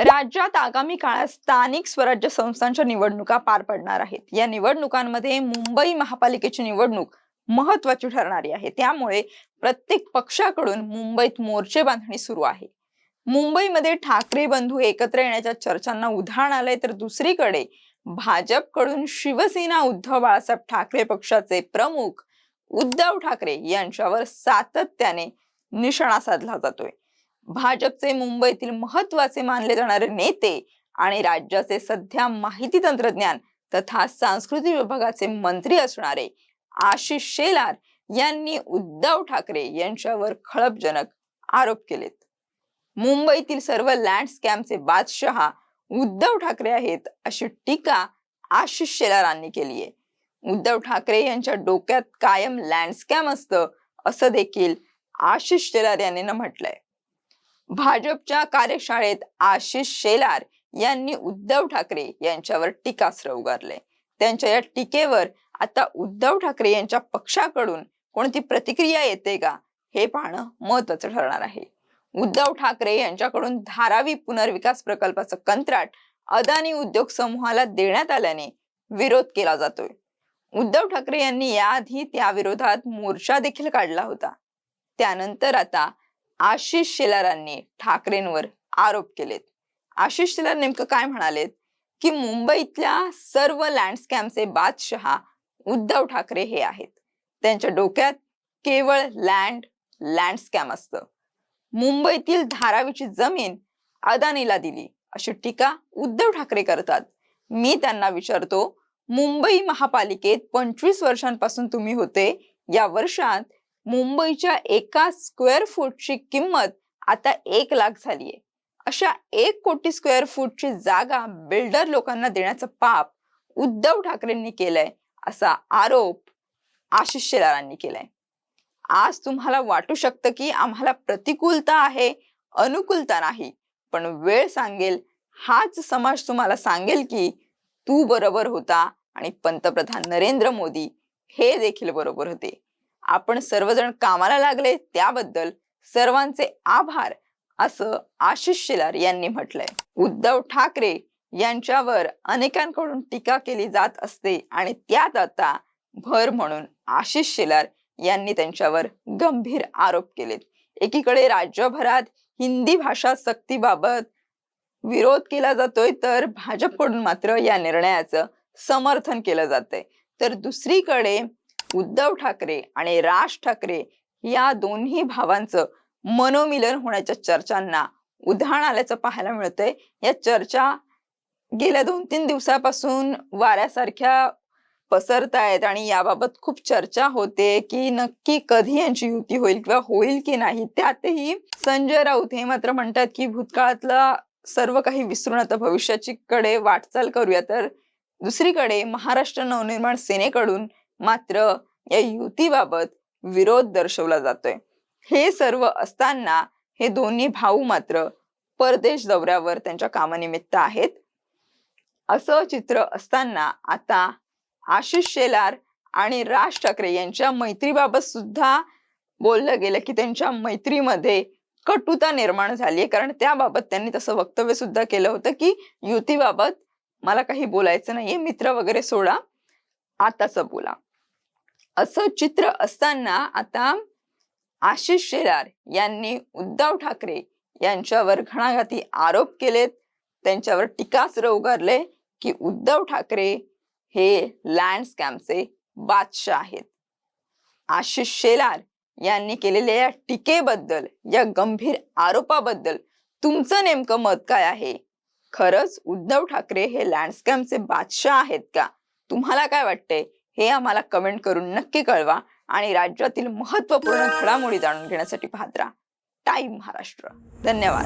राज्यात आगामी काळात स्थानिक स्वराज्य संस्थांच्या निवडणुका पार पडणार आहेत. या निवडणुकांमध्ये मुंबई महापालिकेची निवडणूक महत्वाची ठरणारी आहे. त्यामुळे प्रत्येक पक्षाकडून मुंबईत मोर्चे बांधणी सुरू आहे. मुंबईमध्ये ठाकरे बंधू एकत्र येण्याच्या चर्चांना उधाण आलंय तर दुसरीकडे भाजपकडून शिवसेना उद्धव बाळासाहेब ठाकरे पक्षाचे प्रमुख उद्धव ठाकरे यांच्यावर सातत्याने निशाणा साधला जातोय. भाजपचे मुंबईतील महत्त्वाचे मानले जाणारे नेते आणि राज्याचे सध्या माहिती तंत्रज्ञान तथा सांस्कृतिक विभागाचे मंत्री असणारे आशिष शेलार यांनी उद्धव ठाकरे यांच्यावर खळबजनक आरोप केलेत. मुंबईतील सर्व लँड स्कॅमचे बादशहा उद्धव ठाकरे आहेत अशी टीका आशिष शेलारांनी केली आहे. उद्धव ठाकरे यांच्या डोक्यात कायम लँड स्कॅम असतं असं देखील आशिष शेलार यांनी म्हटलंय. भाजपच्या कार्यशाळेत आशिष शेलार यांनी उद्धव ठाकरे यांच्यावर टीकास्त्र उगारले. त्यांच्या या टीकेवर आता उद्धव ठाकरे यांच्या पक्षाकडून कोणती प्रतिक्रिया येते का हे पाहणं महत्वाचं ठरणार आहे. उद्धव ठाकरे यांच्याकडून धारावी पुनर्विकास प्रकल्पाचं कंत्राट अदानी उद्योग समूहाला देण्यात आल्याने विरोध केला जातोय. उद्धव ठाकरे यांनी याआधी त्या विरोधात मोर्चा देखील काढला होता. त्यानंतर आता आशिष शेलारांनी ठाकरेंवर आरोप केलेत. आशिष शेलार नेमकं काय म्हणालेत? की मुंबईतल्या सर्व लँडस्कॅमचे बादशहा उद्धव ठाकरे हे आहेत. त्यांच्या डोक्यात केवळ लँड लँडस्कॅम असतं. मुंबईतील धारावीची जमीन अदानीला दिली अशी टीका उद्धव ठाकरे करतात. मी त्यांना विचारतो मुंबई महापालिकेत पंचवीस वर्षांपासून तुम्ही होते या वर्षात मुंबईच्या एका स्क्वेअर फूटची किंमत आता एक लाख झालीये. अशा एक कोटी स्क्वेअर फूटची जागा बिल्डर लोकांना देण्याचं पाप उद्धव ठाकरेंनी केलंय असा आरोप आशिष शेलारांनी केलाय. आज तुम्हाला वाटू शकतं की आम्हाला प्रतिकूलता आहे अनुकूलता नाही पण वेळ सांगेल हाच समाज तुम्हाला सांगेल की तू बरोबर होता आणि पंतप्रधान नरेंद्र मोदी हे देखील बरोबर होते. आपण सर्वजण कामाला लागले त्याबद्दल सर्वांचे आभार असं आशिष शेलार यांनी म्हटलंय. उद्धव ठाकरे यांच्यावर अनेकांकडून टीका केली जात असते आणि त्यात आता भर म्हणून आशिष शेलार यांनी त्यांच्यावर गंभीर आरोप केलेत. एकीकडे राज्यभरात हिंदी भाषा सक्तीबाबत विरोध केला जातोय तर भाजपकडून मात्र या निर्णयाचं समर्थन केलं जातंय. तर दुसरीकडे उद्धव ठाकरे आणि राज ठाकरे या दोन्ही भावांचं मनोमिलन होण्याच्या चर्चांना उधाण आल्याचं पाहायला मिळतंय. या चर्चा गेल्या दोन तीन दिवसापासून वाऱ्यासारख्या पसरतायत आणि याबाबत खूप चर्चा होते की नक्की कधी यांची युती होईल किंवा होईल की नाही. त्यातही संजय राऊत हे मात्र म्हणतात की भूतकाळातला सर्व काही विसरून आता भविष्याची कडे वाटचाल करूया. तर दुसरीकडे महाराष्ट्र नवनिर्माण सेनेकडून मात्र या युतीबाबत विरोध दर्शवला जातोय. हे सर्व असताना हे दोन्ही भाऊ मात्र परदेश दौऱ्यावर त्यांच्या कामानिमित्त आहेत. असं चित्र असताना आता आशिष शेलार आणि राज ठाकरे यांच्या मैत्रीबाबत सुद्धा बोललं गेलं की त्यांच्या मैत्रीमध्ये कटुता निर्माण झाली आहे. कारण त्याबाबत त्यांनी तसं वक्तव्य सुद्धा केलं होतं की युतीबाबत मला काही बोलायचं नाहीये. मित्र वगैरे सोडा. आताच बोला. असं चित्र असताना आता आशिष शेलार यांनी उद्धव ठाकरे यांच्यावर घणाघाती आरोप केलेत. त्यांच्यावर टीकास्त्र उगारले की उद्धव ठाकरे हे लँड स्कॅमचे बादशाह आहेत. आशिष शेलार यांनी केलेल्या या टीकेबद्दल या गंभीर आरोपाबद्दल तुमचं नेमकं मत काय आहे? खरंच उद्धव ठाकरे हे लँडस्कॅमचे बादशाह आहेत का? तुम्हाला काय वाटतंय? हे आम्हाला कमेंट करून नक्की कळवा आणि राज्यातील महत्त्वपूर्ण घडामोडी जाणून घेण्यासाठी पाहत राहा टाईम महाराष्ट्र. धन्यवाद.